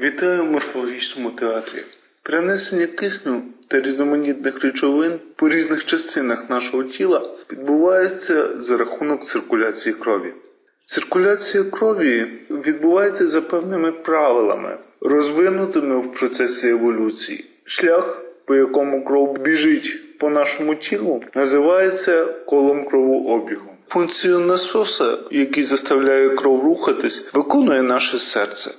Вітаю в морфологічному театрі. Перенесення кисню та різноманітних речовин по різних частинах нашого тіла відбувається за рахунок циркуляції крові. Циркуляція крові відбувається за певними правилами, розвинутими в процесі еволюції. Шлях, по якому кров біжить по нашому тілу, називається колом кровообігу. Функцію насоса, який заставляє кров рухатись, виконує наше серце.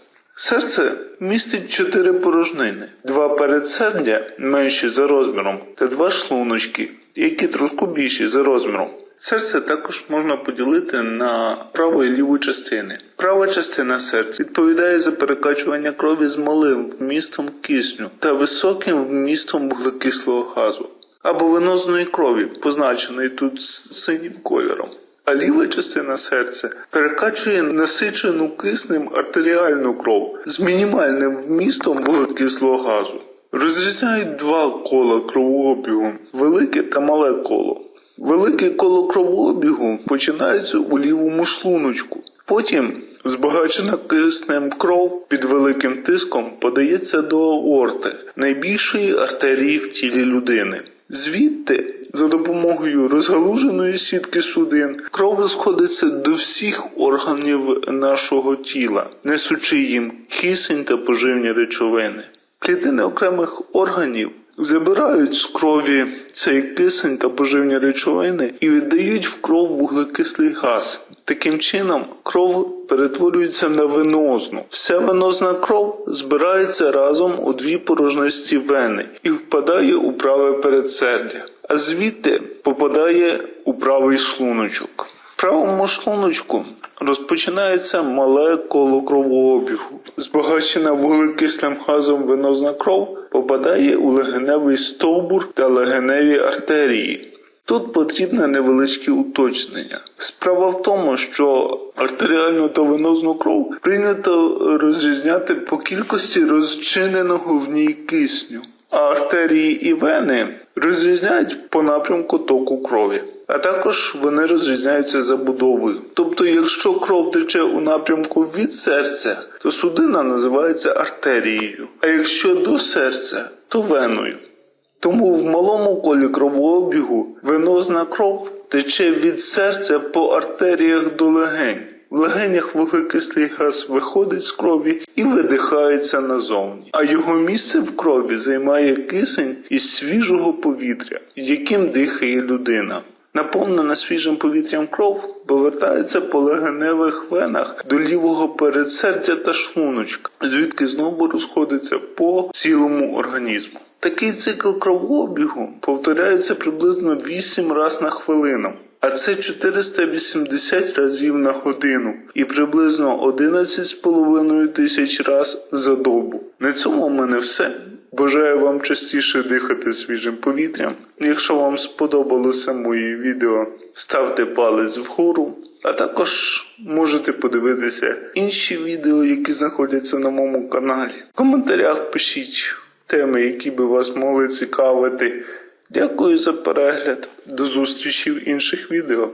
Серце містить чотири порожнини: два передсердя менші за розміром, та два шлуночки, які трошки більші за розміром. Серце також можна поділити на праву і ліву частини. Права частина серця відповідає за перекачування крові з малим вмістом кисню та високим вмістом вуглекислого газу або венозної крові, позначеної тут синім кольором. А ліва частина серця перекачує насичену киснем артеріальну кров з мінімальним вмістом вуглекислого газу. Розрізняють два кола кровообігу велике та мале коло. Велике коло кровообігу починається у лівому шлуночку. Потім збагачена киснем кров під великим тиском подається до аорти, найбільшої артерії в тілі людини. Звідти, за допомогою розгалуженої сітки судин, кров розходиться до всіх органів нашого тіла, несучи їм кисень та поживні речовини. Клітини окремих органів забирають з крові цей кисень та поживні речовини і віддають в кров вуглекислий газ. Таким чином, кров перетворюється на венозну. Вся венозна кров збирається разом у дві порожнисті вени і впадає у праве передсердя, а звідти попадає у правий шлуночок. В правому шлуночку розпочинається мале коло кровообігу. Збагачена вуглекислим газом венозна кров попадає у легеневий стовбур та легеневі артерії. Тут потрібне невеличке уточнення. Справа в тому, що артеріальну та венозну кров прийнято розрізняти по кількості розчиненого в ній кисню, а артерії і вени розрізняють по напрямку току крові. А також вони розрізняються забудовою. Тобто, якщо кров тече у напрямку від серця, то судина називається артерією, а якщо до серця, то веною. Тому в малому колі кровообігу венозна кров тече від серця по артеріях до легень. В легенях вуглекислий газ виходить з крові і видихається назовні, а його місце в крові займає кисень із свіжого повітря, яким дихає людина. Наповнена свіжим повітрям кров повертається по легеневих венах до лівого передсердя та шлуночка, звідки знову розходиться по цілому організму. Такий цикл кровообігу повторяється приблизно 8 разів на хвилину, а це 480 разів на годину і приблизно 11,5 тисяч раз за добу. На цьому в мене все. Бажаю вам частіше дихати свіжим повітрям. Якщо вам сподобалося моє відео, ставте палець вгору, а також можете подивитися інші відео, які знаходяться на моєму каналі. В коментарях пишіть теми, які би вас могли цікавити. Дякую за перегляд. До зустрічі в інших відео.